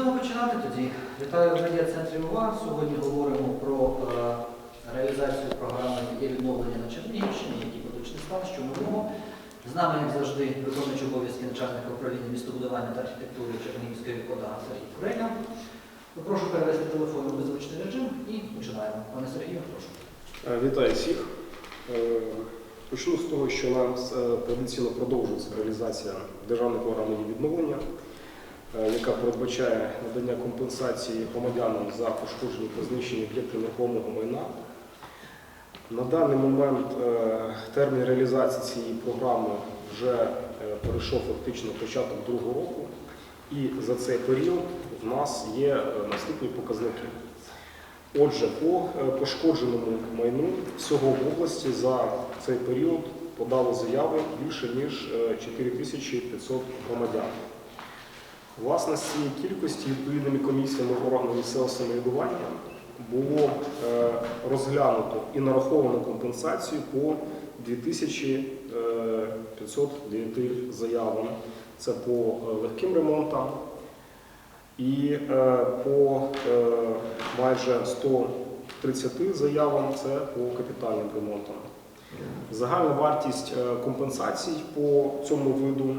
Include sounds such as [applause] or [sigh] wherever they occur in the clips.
Будемо починати тоді. Вітаю в медіа-центрі УВА. Сьогодні говоримо про е, реалізацію програми є відновлення на Чернігівщині, який поточний стан, що нового. З нами, як завжди, виконуючий обов'язки начальника управління містобудування та архітектури Чернігівської ОДА Сергій Курейна. Попрошу перевести телефон у беззвучний режим і починаємо. Пане Сергію, прошу. Е, Вітаю всіх. Е, Почну з того, що нам е, традиційно продовжується реалізація державної програми «Є відновлення, е, яка передбачає надання компенсації громадянам за пошкоджені та знищені об'єкти нерухомого майна. На даний момент е, термін реалізації цієї програми вже е, перейшов фактично початок другого року, і за цей період в нас є е, наступні показники. Отже, по е, пошкодженому майну всього в області за цей період подало заяви більше ніж е, 4500 громадян. Власне, з цієї кількості відповідними комісіями органів місцевого самоврядування було е, розглянуто і нараховано компенсацію по 2509 заявам. Це по е, легким ремонтам, і е, по е, майже 130 заявам це по капітальним ремонтам. Загальна вартість е, компенсацій по цьому виду е,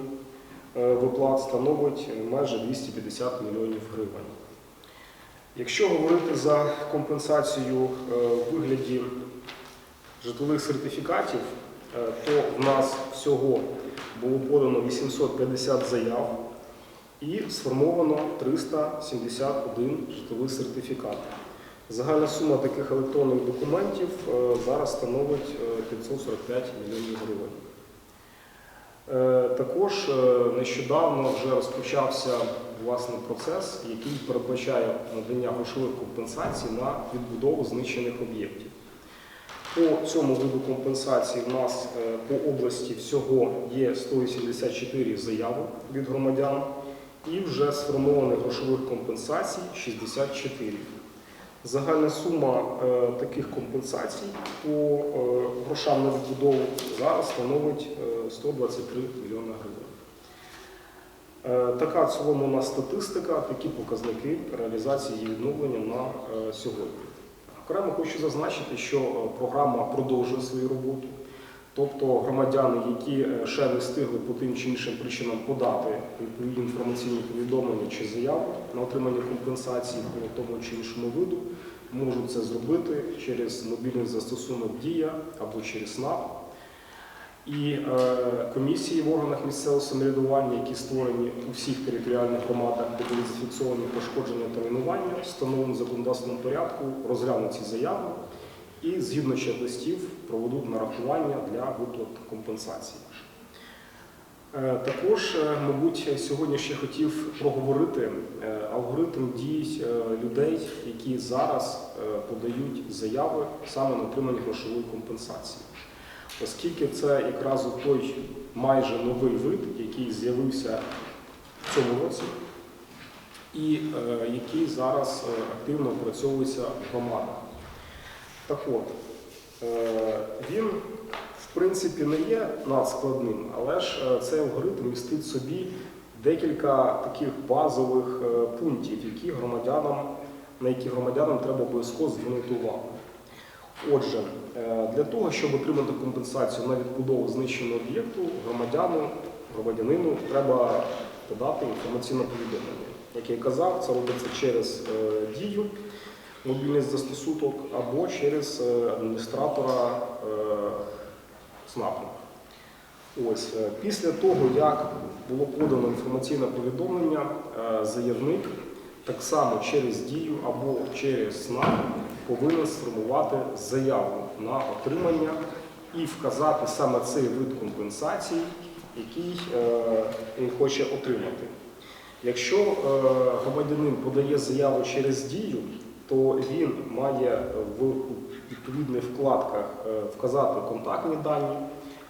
виплат становить майже 250 мільйонів гривень. Якщо говорити за компенсацію е, вигляді житлових сертифікатів, е, то в нас всього було подано 850 заяв і сформовано 371 житловий сертифікат. Загальна сума таких електронних документів е, зараз становить е, 545 мільйонів гривень. Е, Також е, нещодавно вже розпочався власний процес, який передбачає надання грошових компенсацій на відбудову знищених об'єктів. По цьому виду компенсації в нас е, по області всього є 184 заяви від громадян і вже сформованих грошових компенсацій 64. Загальна сума е, таких компенсацій по е, грошам на відбудову зараз становить е, 123 мільйони гривень. Е, Така в цілому у нас статистика, такі показники реалізації її відновлення на е, сьогодні. Окремо хочу зазначити, що е, програма продовжує свою роботу. Тобто громадяни, які е, ще не встигли по тим чи іншим причинам подати відповідні інформаційні повідомлення чи заяви на отримання компенсації по тому чи іншому виду, можуть це зробити через мобільний застосунок Дія або через СНАП. І е, комісії в органах місцевого самоврядування, які створені у всіх територіальних громадах, де були зафіксовані пошкодження та руйнування, встановлено в законодавственному порядку, розглянуть ці заяви і згідно чек-листів проведуть нарахування для виплат компенсації. Е, Також, е, мабуть, сьогодні ще хотів проговорити е, алгоритм дій людей, які зараз подають заяви саме на отримання грошової компенсації. Оскільки це якраз той майже новий вид, який з'явився в цьому році, і який зараз активно опрацьовується в громадах. Так от, е, він, в принципі, не є надскладним, але ж е, цей алгоритм містить в собі декілька таких базових е, пунктів, які громадянам, на які громадянам треба обов'язково звернути увагу. Отже, для того, щоб отримати компенсацію на відбудову знищеного об'єкту, громадяну, громадянину треба подати інформаційне повідомлення. Як я казав, це робиться через дію, мобільний застосунок або через е, адміністратора е, СНАПу. Ось, е, після того, як було подано інформаційне повідомлення, заявник так само через дію або через СНАП повинен сформувати заяву на отримання і вказати саме цей вид компенсації, який він хоче отримати. Якщо громадянин подає заяву через дію, то він має в відповідних вкладках е, вказати контактні дані,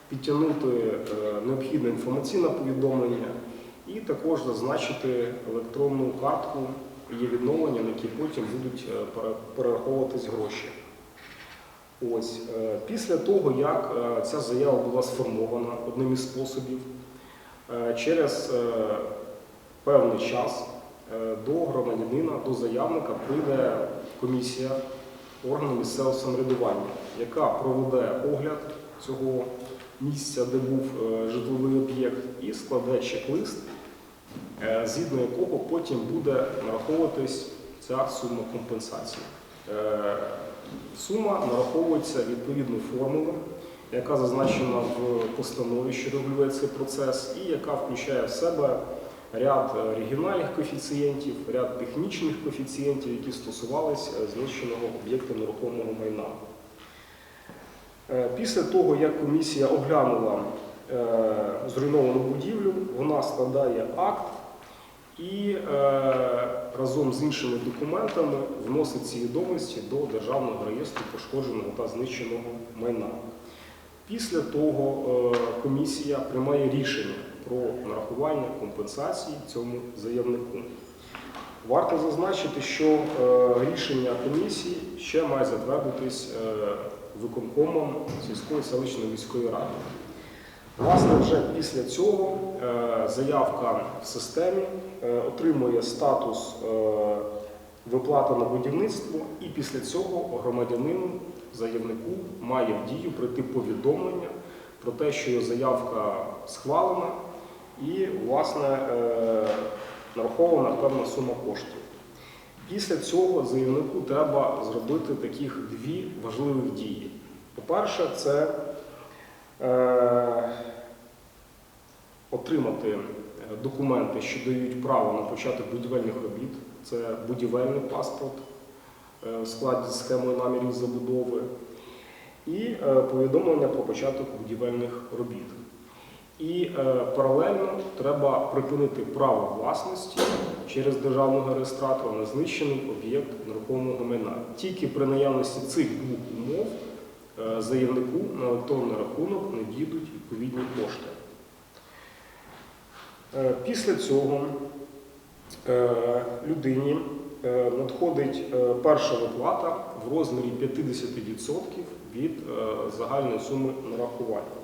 підтягнути е, необхідне інформаційне повідомлення і також зазначити електронну картку є відновлення, на які потім будуть е, перераховуватись гроші. Ось після того, як ця заява була сформована одним із способів, через певний час до громадянина, до заявника прийде комісія органу місцевого самоврядування, яка проведе огляд цього місця, де був е, житловий об'єкт, і складе чек-лист, е, згідно якого потім буде нараховуватись ця сума компенсації. Е, Сума нараховується відповідною формулою, яка зазначена в постанові, що регулює цей процес, і яка включає в себе ряд е, регіональних коефіцієнтів, ряд технічних коефіцієнтів, які стосувалися е, знищеного об'єкта нерухомого майна. Е, Після того, як комісія оглянула зруйновану будівлю, вона складає акт і разом з іншими документами вносить ці відомості до Державного реєстру пошкодженого та знищеного майна. Після того комісія приймає рішення про нарахування компенсації цьому заявнику. Варто зазначити, що е, рішення комісії ще має затвердитись е, виконкомом сільської селищної міської ради. Власне, вже після цього е, заявка в системі отримує статус виплата на будівництво, і після цього громадянину, заявнику, має в дію прийти повідомлення про те, що заявка схвалена і, власне, е, нарахована певна сума коштів. Після цього заявнику треба зробити таких дві важливих дії. По-перше, це е, отримати е, документи, що дають право на початок будівельних робіт. Це будівельний паспорт в складі з схемою намірів забудови і повідомлення про початок будівельних робіт. І е, паралельно треба припинити право власності через державного реєстратора на знищений об'єкт нерухомого майна. Тільки при наявності цих двох умов е, заявнику на електронний рахунок надійдуть відповідні кошти. Е, Після цього е, людині е, надходить е, перша виплата в розмірі 50% від е, загальної суми нарахування.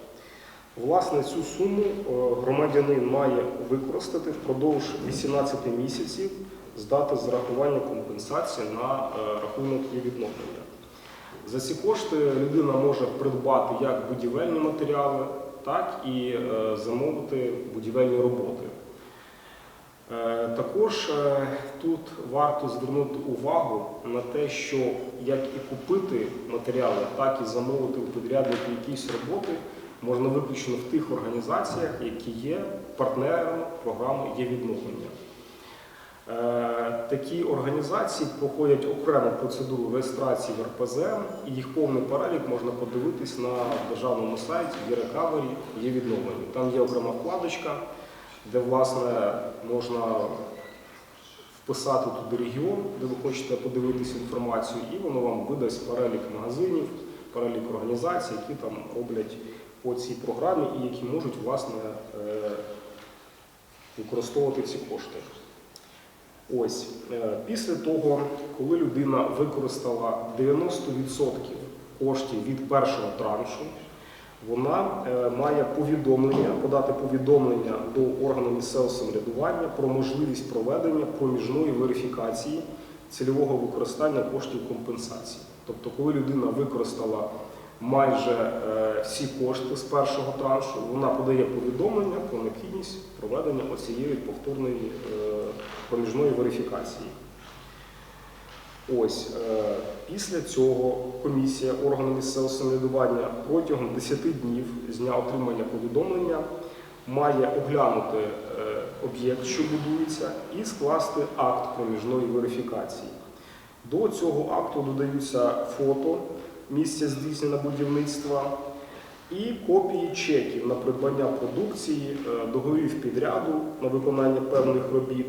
Власне, цю суму е, громадянин має використати впродовж 18 місяців з дати зарахування компенсації на е, рахунок її відновлення. За ці кошти людина може придбати як будівельні матеріали, так і е, замовити будівельні роботи. Також тут варто звернути увагу на те, що як і купити матеріали, так і замовити у підрядника якісь роботи можна виключно в тих організаціях, які є партнерами програми є відновлення. Е, Такі організації проходять окрему процедуру реєстрації в РПЗ, і їх повний перелік можна подивитись на державному сайті e-recovery є відновлення. Там є окрема вкладочка, де власне можна вписати туди регіон, де ви хочете подивитися інформацію, і воно вам видасть перелік магазинів, перелік організацій, які там роблять по цій програмі і які можуть власне е, використовувати ці кошти. Ось е, після того, коли людина використала 90% коштів від першого траншу, вона е, має повідомлення, подати повідомлення до органу місцевого самоврядування про можливість проведення проміжної верифікації цільового використання коштів компенсації. Тобто, коли людина використала майже е, всі кошти з першого траншу, вона подає повідомлення про необхідність проведення оцієї повторної е, проміжної верифікації. Ось е, після цього комісія органу місцевого самоврядування протягом 10 днів з дня отримання повідомлення має оглянути об'єкт, що будується, і скласти акт проміжної верифікації. До цього акту додаються фото місця здійснення будівництва і копії чеків на придбання продукції, е, договорів підряду на виконання певних робіт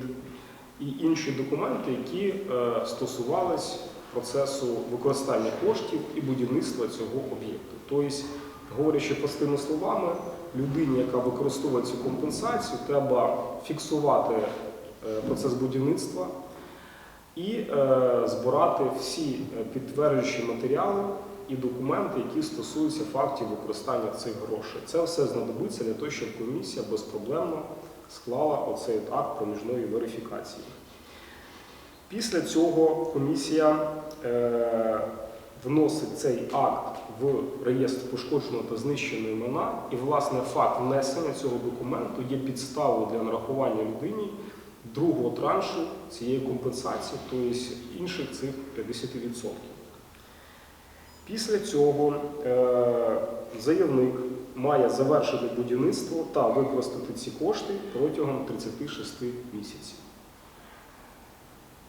і інші документи, які е, стосувались процесу використання коштів і будівництва цього об'єкту. Тобто, говорячи простими словами, людині, яка використовує цю компенсацію, треба фіксувати е, процес будівництва і е, збирати всі е, підтверджуючі матеріали і документи, які стосуються фактів використання цих грошей. Це все знадобиться для того, щоб комісія безпроблемно склала оцей акт проміжної верифікації. Після цього комісія е, вносить цей акт в реєстр пошкодженого та знищеного майна, і, власне, факт внесення цього документу є підставою для нарахування людині другого траншу цієї компенсації, тобто інших цих 50%. Після цього е, заявник має завершити будівництво та використати ці кошти протягом 36 місяців.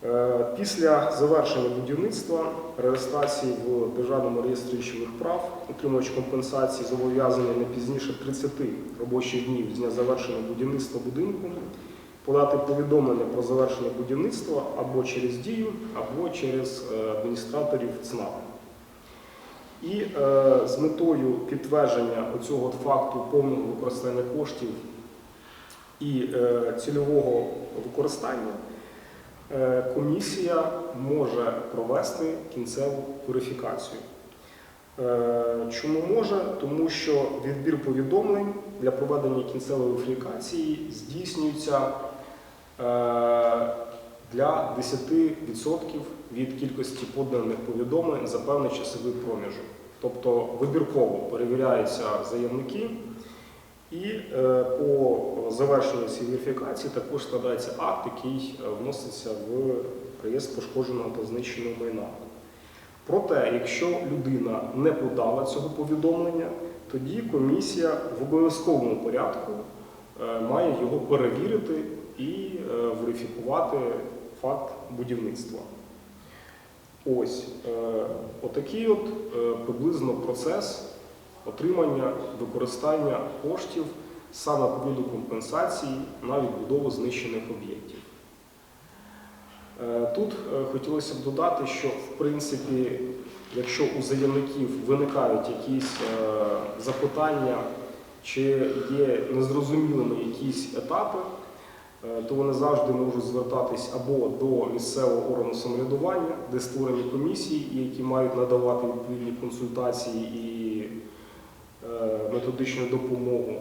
Е, Після завершення будівництва реєстрації в Державному реєстрі речових прав отримувач компенсації зобов'язаний не пізніше 30 робочих днів з дня завершення будівництва будинку подати повідомлення про завершення будівництва або через дію, або через е, адміністраторів ЦНАП. І е, з метою підтвердження цього факту повного використання коштів і е, цільового використання е, комісія може провести кінцеву верифікацію. Е, Чому може? Тому що відбір повідомлень для проведення кінцевої верифікації здійснюється для 10% від кількості поданих повідомлень за певний часовий проміжок. Тобто вибірково перевіряються заявники, і е, по завершенню цієї верифікації також складається акт, який е, вноситься в реєстр пошкодженого та знищеного майна. Проте, якщо людина не подала цього повідомлення, тоді комісія в обов'язковому порядку е, має його перевірити і е, верифікувати факт будівництва. Ось е, отакий от е, приблизно процес отримання використання коштів саме по виду компенсації на відбудову знищених об'єктів. Тут хотілося б додати, що в принципі, якщо у заявників виникають якісь запитання чи є незрозумілими якісь етапи, то вони завжди можуть звертатись або до місцевого органу самоврядування, де створені комісії, які мають надавати відповідні консультації і е, методичну допомогу.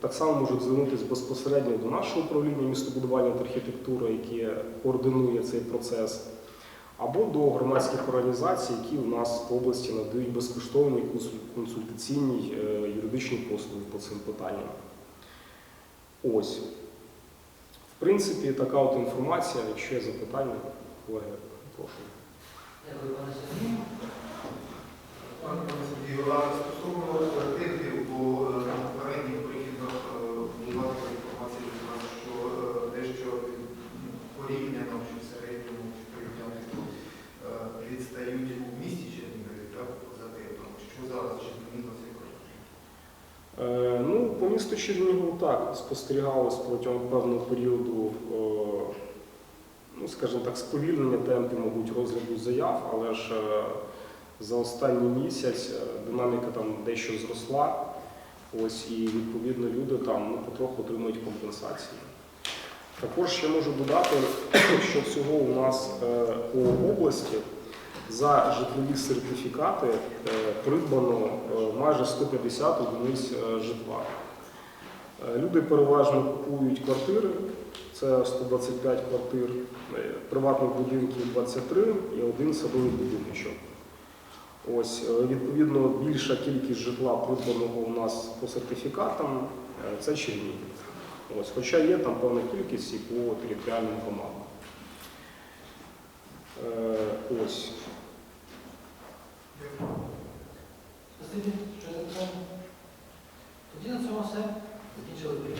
Так само можуть звернутися безпосередньо до нашого управління містобудування та архітектури, яке координує цей процес, або до громадських організацій, які у нас в області надають безкоштовні консультаційні е, юридичні послуги по цим питанням. Ось. Принципі, така от інформація. Якщо є запитання, колеги, прошу. Дякую, пане Сергію. Пане Сергію, стосовно тих, бо на попередніх прихідах була така інформація, від вас, що е, дещо порівняно чи в середньому чи порівняно е, відстають у місті Чернігові, так, за темпом. Що зараз чи змінилося якось? Е, Ну, по так спостерігалось протягом певного періоду, е, ну, скажімо так, сповільнення темпів, мабуть, розгляду заяв, але ж е, за останній місяць е, динаміка там дещо зросла. Ось і відповідно люди там ну, потроху отримують компенсації. Також ще можу додати, [coughs] що всього у нас по області за житлові сертифікати придбано майже 150 одиниць житла. Е, Люди переважно купують квартири, це 125 квартир, е, приватних будинків 23 і один садовий будиночок. Ось, е, відповідно, більша кількість житла придбаного у нас по сертифікатам це Чернігів. Ось, хоча є там певна кількість і по територіальним громадам. Е, Ось. Тоді на цьому все. Закінчили.